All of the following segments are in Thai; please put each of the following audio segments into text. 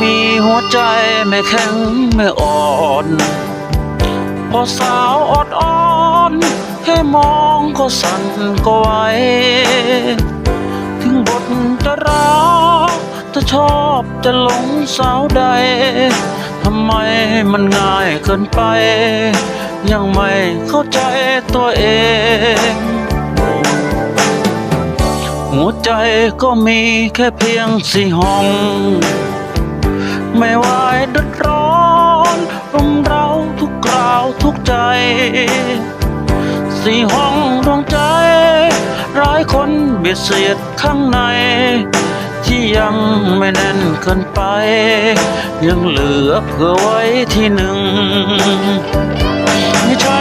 มีหัวใจไม่แข็งไม่อ่อนพอสาวอดอ่อนให้มองก็สั่นก็ไหวถึงบทจะรักจะชอบจะหลงสาวใดทำไมมันง่ายเกินไป ยังไม่เข้าใจตัวเอง หัวใจก็มีแค่เพียงสี่ห้อง ไม่ไหวเดือดร้อนรุมเราทุกคราวทุกใจ สี่ห้องดวงใจ ร้ายคนเบียดเสียดข้างใน ที่ยังไม่แน่นเกินไป ยังเหลือเผื่อไว้ที่หนึ่งไม่ใช่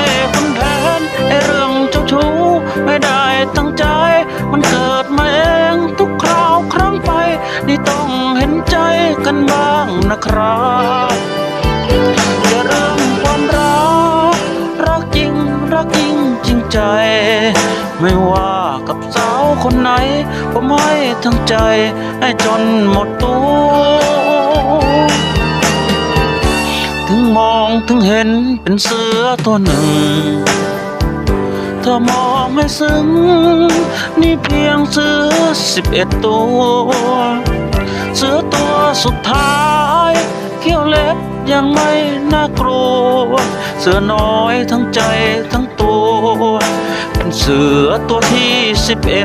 ใจ ไม่ว่ากับสาวคนไหน ผมให้ทั้งใจ ให้จนหมดตัว ถึงมองถึงเห็นเป็นเสือตัวหนึ่ง เธอมองให้ซึ้ง นี่เพียงเสือสิบเอ็ดตัว เสือตัวสุดท้ายเขี้ยวเล็บยังไม่น่ากลัว เสือน้อยทั้งใจทั้ง ตัวเป็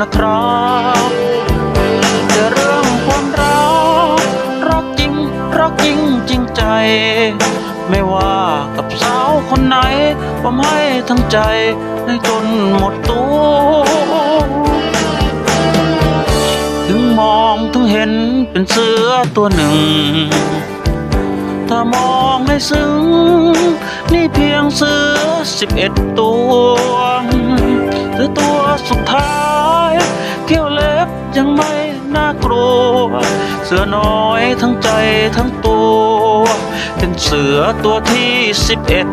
นะครับแต่เรื่องความรักรักจริงรักจริงจริงใจ ไม่ว่ากับสาวคนไหนผมให้ทั้งใจให้จนหมดตัว ถึงมองถึงเห็นเป็นเสือตัวหนึ่ง ถ้ามองให้ซึ้ง นี่เพียงเสือสิบเอ็ดตัวเสือตัวสุดท้าย สือน้อยทั้งใจทั้งตัว เป็นเสือตัวที่สิบเอ็ด